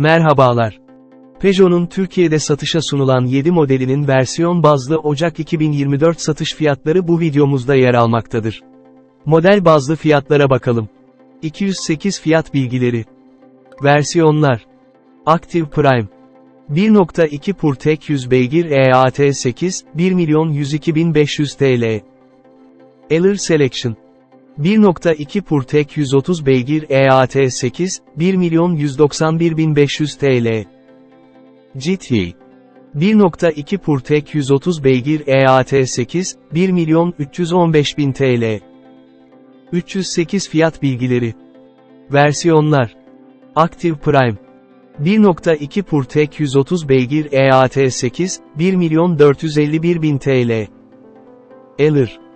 Merhabalar. Peugeot'un Türkiye'de satışa sunulan 7 modelinin versiyon bazlı Ocak 2024 satış fiyatları bu videomuzda yer almaktadır. Model bazlı fiyatlara bakalım. 208 fiyat bilgileri. Versiyonlar. Active Prime. 1.2 Purtek 100 beygir E EAT8, 1 milyon 102.500 TL. Eller Selection. 1.2 Purtek 130 beygir E EAT8, 1 milyon 191.500 TL. GT. 1.2 Purtek 130 beygir E EAT8, 1 milyon 315.000 TL. 308 fiyat bilgileri. Versiyonlar. Active Prime. 1.2 Purtek 130 beygir E EAT8, 1 milyon 451.000 TL. Eller.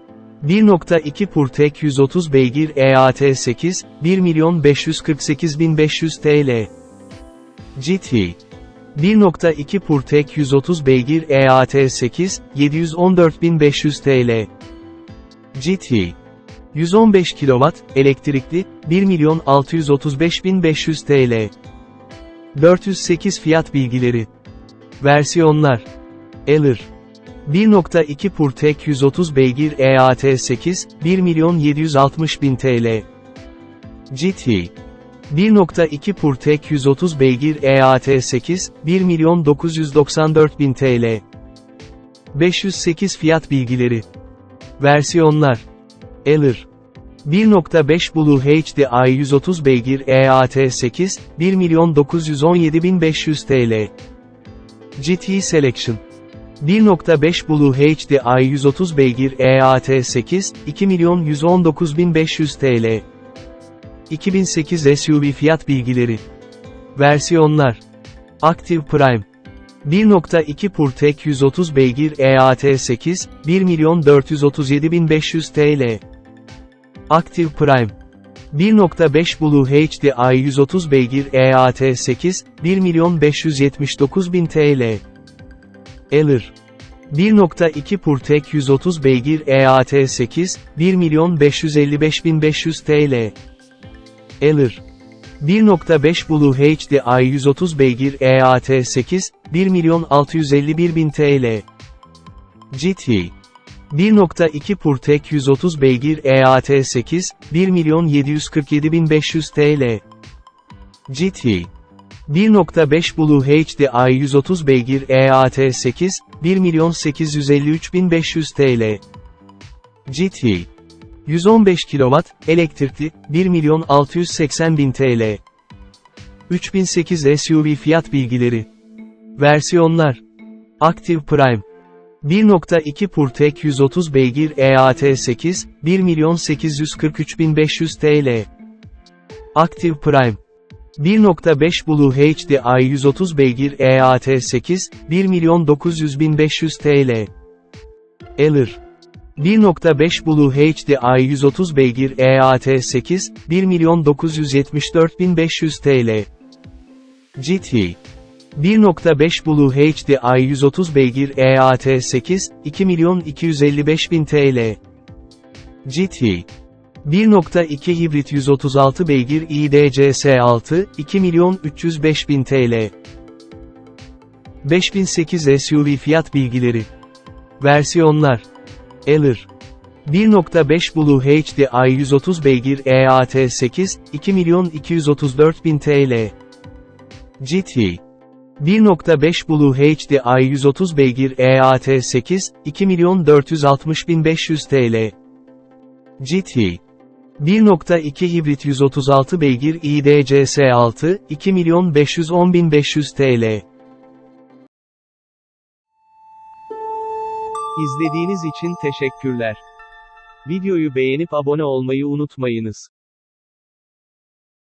1.2 Purtek 130 beygir E EAT8, 1 milyon 548.500 TL. GT. 1.2 Purtek 130 beygir E EAT8, 714.500 TL. GT. 115 kW, elektrikli, 1 milyon 635.500 TL. 408 fiyat bilgileri. Versiyonlar. Eller. 1.2 Purtek 130 beygir E EAT8, 1 milyon 760.000 TL. GT. 1.2 Purtek 130 beygir E EAT8, 1 milyon 994.000 TL. 508 fiyat bilgileri. Versiyonlar. Eller. 1.5 Blue HD i130 beygir E EAT8, 1 milyon 917.500 TL. GT Selection. 1.5 Blue HD i130 beygir E EAT8, 2 milyon 119.500 TL. 2008 SUV fiyat bilgileri. Versiyonlar. Active Prime. 1.2 Purtek 130 beygir E EAT8, 1 milyon 437.500 TL. Active Prime. 1.5 Blue HD i130 beygir E EAT8, 1 milyon 579.000 TL. Eller. 1.2 Purtek 130 beygir E EAT8, 1 milyon 555.500 TL. Eller. 1.5 Blue HD i130 beygir E EAT8, 1 milyon 651.000 TL. GT. 1.2 Purtek 130 beygir E EAT8, 1 milyon 747.500 TL. GT. 1.5 Blue HD i130 beygir E EAT8, 1 milyon 853.500 TL. GT. 115 kW, elektrikli, 1 milyon 680.000 TL. 3008 SUV fiyat bilgileri. Versiyonlar. Active Prime. 1.2 Purtek 130 beygir E EAT8, 1 milyon 843.500 TL. Active Prime. 1.5 Blue HD i130 beygir E EAT8, 1 milyon 900.500 TL. Eller. 1.5 Blue HD i130 beygir E EAT8, 1 milyon 974.500 TL. GT. 1.5 Blue HD i130 beygir E EAT8, 2 milyon 255.000 TL. GT. 1.2 hibrit 136 beygir IDCS6, 2 milyon 305.000 TL. 5008 SUV fiyat bilgileri. Versiyonlar. Eller. 1.5 Blue HD i130 beygir E EAT8, 2 milyon 234.000 TL. GT. 1.5 Blue HD i130 beygir E EAT8, 2 milyon 460.500 TL. GT. 1.2 hibrit 136 beygir IDCS6, 2 milyon 510.500 TL. İzlediğiniz için teşekkürler. Videoyu beğenip abone olmayı unutmayınız.